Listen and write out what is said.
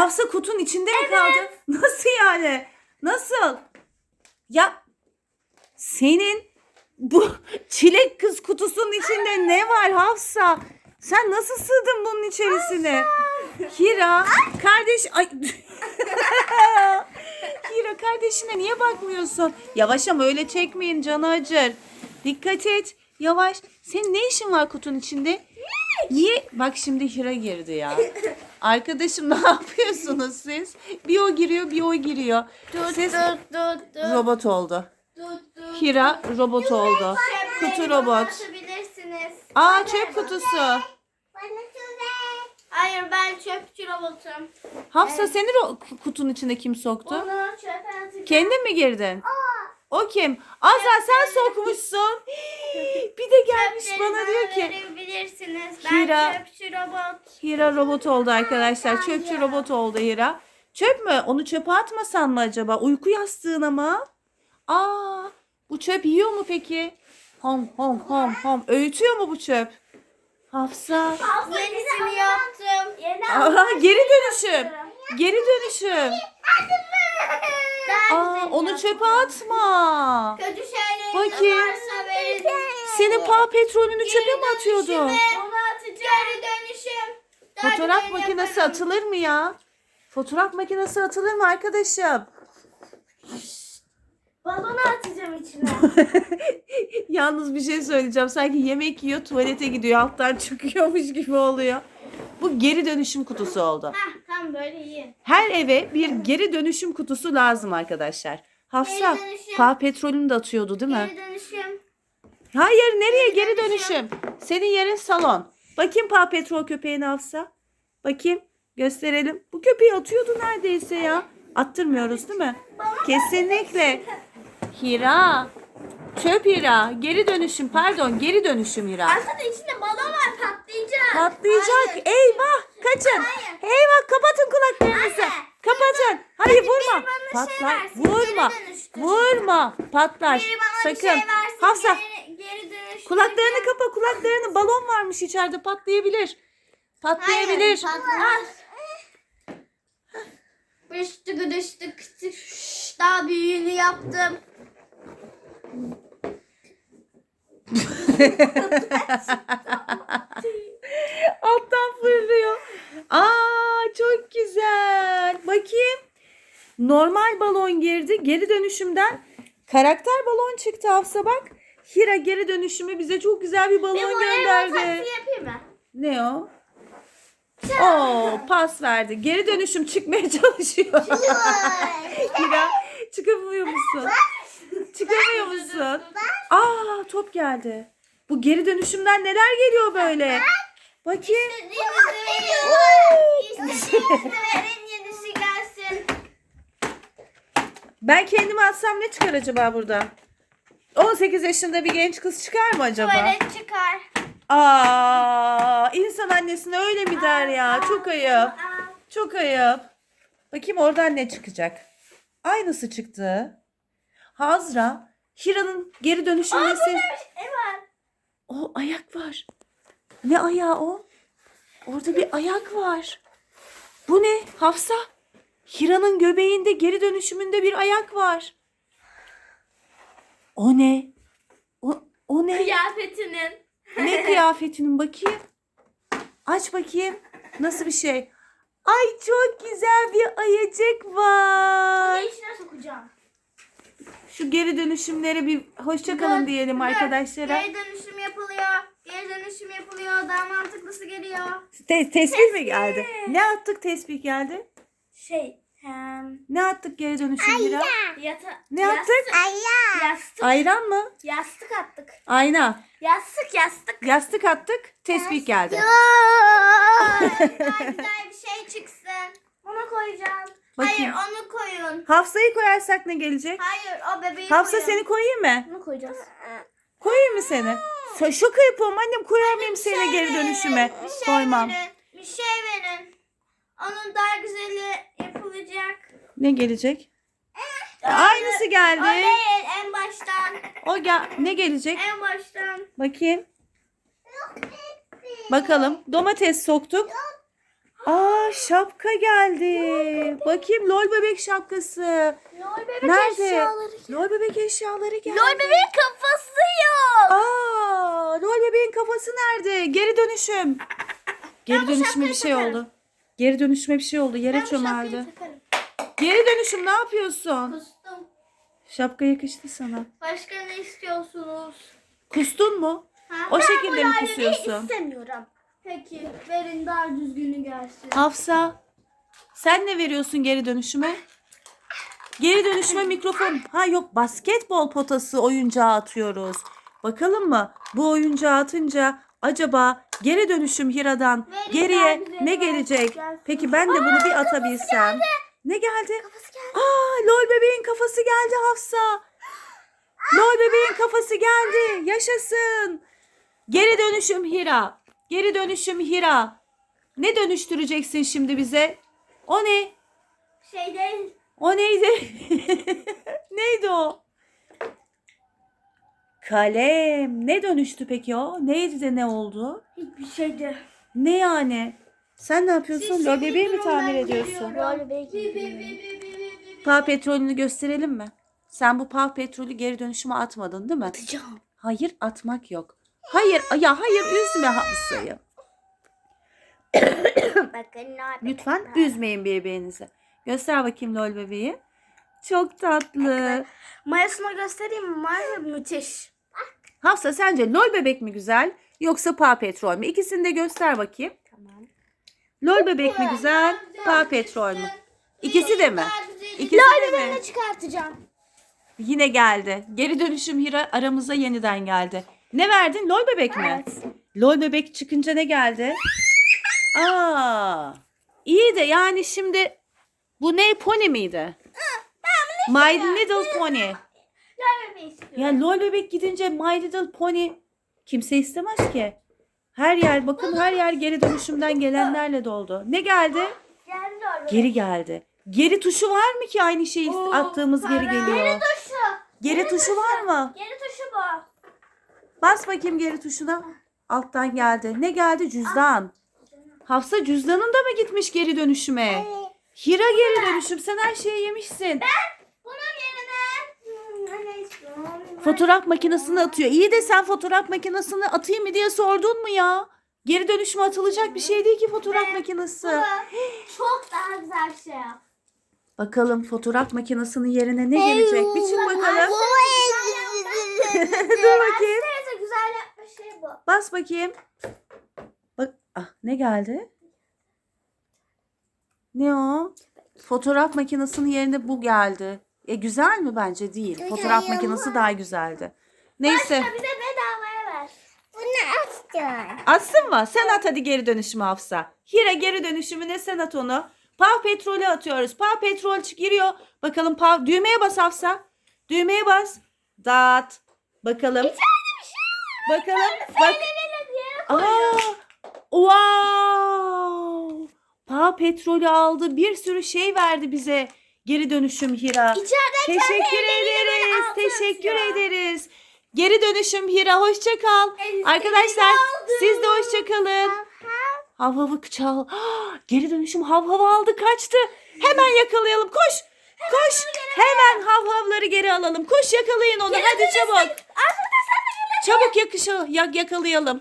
Hafsa kutunun içinde mi kaldı? Nasıl yani? Nasıl? Ya senin bu çilek kız kutusunun içinde ne var Hafsa? Sen nasıl sığdın bunun içerisine? Hira kardeş ay Hira kardeşine niye bakmıyorsun? Yavaş ama öyle çekmeyin canı acır. Dikkat et. Yavaş. Senin ne işin var kutunun içinde? Niye? Bak şimdi Hira girdi ya. Arkadaşım ne yapıyorsunuz siz? Bir o giriyor bir o giriyor. Tut Siz tut tut tut. robot oldu. Tut tut. Hira robot oldu. Kutu robot. bana atabilirsiniz. Aa çöp kutusu. Hayır ben çöpçü robotum. Hafsa seni ro- kutunun içine kim soktu? Onu çöpe atacağım. Kendin mi girdin? O kim? Azra sen sokmuşsun. Bir de gelmiş bana diyor ki verebilirsiniz. Ben Hira. çöpçü robot. Hira robot oldu arkadaşlar. Çöpçü robot oldu Hira. Çöp mü? Onu çöpe atmasan mı acaba? Uyku yastığına mı? Aa, bu çöp yiyor mu peki? Hom hom hom hom. Öğütüyor mu bu çöp? Hafsa. Yenisini yaptım. Yeni Aa, geri dönüşüm. Geri dönüşüm. Daha Aa, onu çöpe atma. Kötü şeyleriniz Bakayım. varsa verin. Senin paw petrolünü çöpe mi atıyordu? dönüşüme Onu atacağım. Geri dönüşüm. Daha Fotoğraf güzel makinesi yaparım. atılır mı ya? Fotoğraf makinesi atılır mı arkadaşım? Balonu atacağım içine. Yalnız bir şey söyleyeceğim. Sanki yemek yiyor, tuvalete gidiyor, alttan çıkıyormuş gibi oluyor. Bu geri dönüşüm kutusu oldu. Hah tam böyle iyi. Her eve bir geri dönüşüm kutusu lazım arkadaşlar. Hafsa, Geri dönüşüm. paw petrolünü de atıyordu değil mi? Geri dönüşüm. Hayır, nereye Geri dönüşüm. Senin yerin salon. Bakayım paw petrol köpeğini Hafsa. Bakayım, gösterelim. Bu köpeği atıyordu neredeyse ya. Attırmıyoruz değil mi? Kesinlikle. Hira. Çöp Hira. Geri dönüşüm pardon geri dönüşüm Hira. Aslında içinde balon var patlayacak. Patlayacak. Hayır. Eyvah kaçın. Hayır. Eyvah kapatın kulaklarınızı. Anne. Kapatın. Hayır vurma. şey Patlar. versin, Vurma. Vurma. Patlar. Sakın. şey versin. Hafsa Geri, geri kulaklarını kapa kulaklarını. Balon varmış içeride patlayabilir. Patlayabilir. Hayır, patlamaz. Düştü düştü küçük. Daha büyüğünü yaptım. Alttan fırlıyor. Aa çok güzel. Bakayım. Normal balon girdi. Geri dönüşümden karakter balon çıktı Hafsa bak. Hira geri dönüşümü bize çok güzel bir balon voleybol gönderdi. taklidi yapayım mı? Ne o? Oo pas verdi. Geri dönüşüm çıkmaya çalışıyor. Hira çıkamıyor musun? Çıkamıyor musun? Aa top geldi. Bu geri dönüşümden neler geliyor böyle? Bakayım. Yenisi gelsin. Ben kendimi atsam ne çıkar acaba burada? 18 yaşında bir genç kız çıkar mı acaba? Tuvalet çıkar. Aa, insan annesine öyle mi der ya? Çok ayıp. Çok ayıp. Bakayım oradan ne çıkacak? Aynısı çıktı. Hazra, Hira'nın geri dönüşüm Aa. O ayak var. Ne ayağı o? Orada bir ayak var. Bu ne? Hafsa. Hira'nın göbeğinde geri dönüşümünde bir ayak var. O ne? O, o ne? Kıyafetinin. Ne kıyafetinin bakayım. Aç bakayım. Nasıl bir şey? Ay çok güzel bir ayıcık var. Bunu içine sokacağım. Şu geri dönüşümlere bir hoşça kalın diyelim Dur, arkadaşlara. Geri dönüşüm yapılıyor. Geri dönüşüm yapılıyor. Daha mantıklısı geliyor. Te- tespih mi geldi? Ne attık tespih geldi? Şey. Hem, Ne attık geri dönüşüm Hira? yata, Ne yaptık? Yastık. Yastık. Ayran mı? Yastık attık. Ayna. Yastık yastık. Yastık attık. Tespih geldi. Daha güzel bir şey çıksın. Onu koyacağım. Bakayım. Hayır onu koyun. Hafsayı koyarsak ne gelecek? Hayır o bebeği Hafsa koyun. seni koyayım mı? Bunu koyacağız. Koyayım mı seni? Sa- Şaka yapıyorum annem koyar mıyım seni şey geri verin, dönüşüme? Bir şey Koymam. verin. Bir şey verin. Onun daha güzeli yapılacak. Ne gelecek? Aynısı O geldi. değil en baştan. O gel ne gelecek? En baştan. Bakayım. Bakalım. Domates soktuk. Aa şapka geldi. Bakayım lol bebek şapkası. Lol bebek Nerede? eşyaları. Lol bebek eşyaları geldi. Lol bebeğin kafası yok. Aa, lol bebeğin kafası nerede? Geri dönüşüm. Geri bu dönüşüme şapkayı bir şey takarım. oldu. Geri dönüşüme bir şey oldu. Yere Ben çömeldi. takarım. Geri dönüşüm ne yapıyorsun? Kustum. Şapka yakıştı sana. Başka ne istiyorsunuz? Kustun mu? Ha? O Ben şekilde mi laleyi kusuyorsun? istemiyorum. Peki verin daha düzgünü gelsin. Hafsa sen ne veriyorsun geri dönüşüme? Geri dönüşüme mikrofon. Ha yok basketbol potası oyuncağı atıyoruz. Bakalım mı bu oyuncağı atınca acaba geri dönüşüm Hira'dan Verin geriye güzeli ne gelecek? gelsin. Peki ben de bunu bir atabilsem. Ne geldi? Kafası geldi. Aa lol bebeğin kafası geldi Hafsa. Lol bebeğin kafası geldi. Yaşasın. Geri dönüşüm Hira. Geri dönüşüm Hira. Ne dönüştüreceksin şimdi bize? O ne? Şey değil. O neydi? neydi o? Kalem. Ne dönüştü peki o? Neydi de ne oldu? Hiçbir şeydi. Ne yani? Sen ne yapıyorsun? Lol bebeği mi tamir ediyorsun? Lol bebeği. Petrolünü gösterelim mi? Sen bu paw petrolü geri dönüşüme atmadın değil mi? Atacağım. Hayır atmak yok. Hayır ya hayır üzme Hafsa'yı. Bakın ne yapayım. Lütfen üzmeyin bebeğinizi. Göster bakayım lol bebeği. Çok tatlı. Mayasını göstereyim mi? Maya müthiş. Hafsa sence lol bebek mi güzel yoksa paw petrol mü? İkisini de göster bakayım. Tamam. Lol bebek mi güzel, paw petrol mü? İkisi de mi? İkisi de mi? Çıkartacağım? Yine geldi. Geri dönüşüm Hira aramıza yeniden geldi. Ne verdin? Lol bebek mi? Lol bebek çıkınca ne geldi? Aa, iyi de yani şimdi bu ne pony miydi? My Little Pony. Lol bebeği istiyorum. Ya lol bebek gidince My Little Pony kimse istemez ki. Her yer bakın her yer geri dönüşümden gelenlerle doldu. Ne geldi? Geldi lol. Geri geldi. Geri tuşu var mı ki aynı şeyi Oo, attığımız geri para. geliyor? Geri tuşu. Geri tuşu var mı? Geri tuşu bu. Bas bakayım geri tuşuna. Alttan geldi. Ne geldi? Cüzdan. Hafsa cüzdanın da mı gitmiş geri dönüşüme? Hira geri dönüşüm. Sen her şeyi yemişsin. Bunun yerine hmm? Fotoğraf makinesini atıyor. İyi de sen fotoğraf makinesini atayım mı diye sordun mu ya? Geri dönüşüme atılacak bir şey değil ki fotoğraf makinesi. Bu çok daha güzel şey yap. Bakalım fotoğraf makinesinin yerine ne gelecek? Bir çık bakalım. Dur bakayım. Teyze güzel yapmış şey bu. Bas bakayım. Bak ah ne geldi? Ne o? Fotoğraf makinesinin yerine bu geldi. E güzel mi bence değil. Fotoğraf Güzel makinesi ama. daha güzeldi. Neyse. Başka bir de bedavaya ver. Bunu açtım. Atsın mı? Sen at hadi geri dönüşümü Hafsa. Hira geri dönüşümüne sen at onu. Pav petrolü atıyoruz. Pav petrol giriyor. Bakalım pav düğmeye bas Hafsa. Düğmeye bas. Dat. Bakalım. Bakalım. Bak. Aa, wow. Pav petrolü aldı. Bir sürü şey verdi bize. Geri dönüşüm Hira. İçeriden Teşekkür ederiz. Teşekkür ederiz. Geri dönüşüm Hira. Hoşça kal. Elinize Arkadaşlar siz de hoşça kalın. Hav havı çal. Geri dönüşüm hav hav aldı kaçtı. Hemen yakalayalım. Koş. Koş. Hemen hav havları geri alalım. Koş yakalayın onu. Hadi çabuk. Aslında. Çabuk yakışı yak yakalayalım.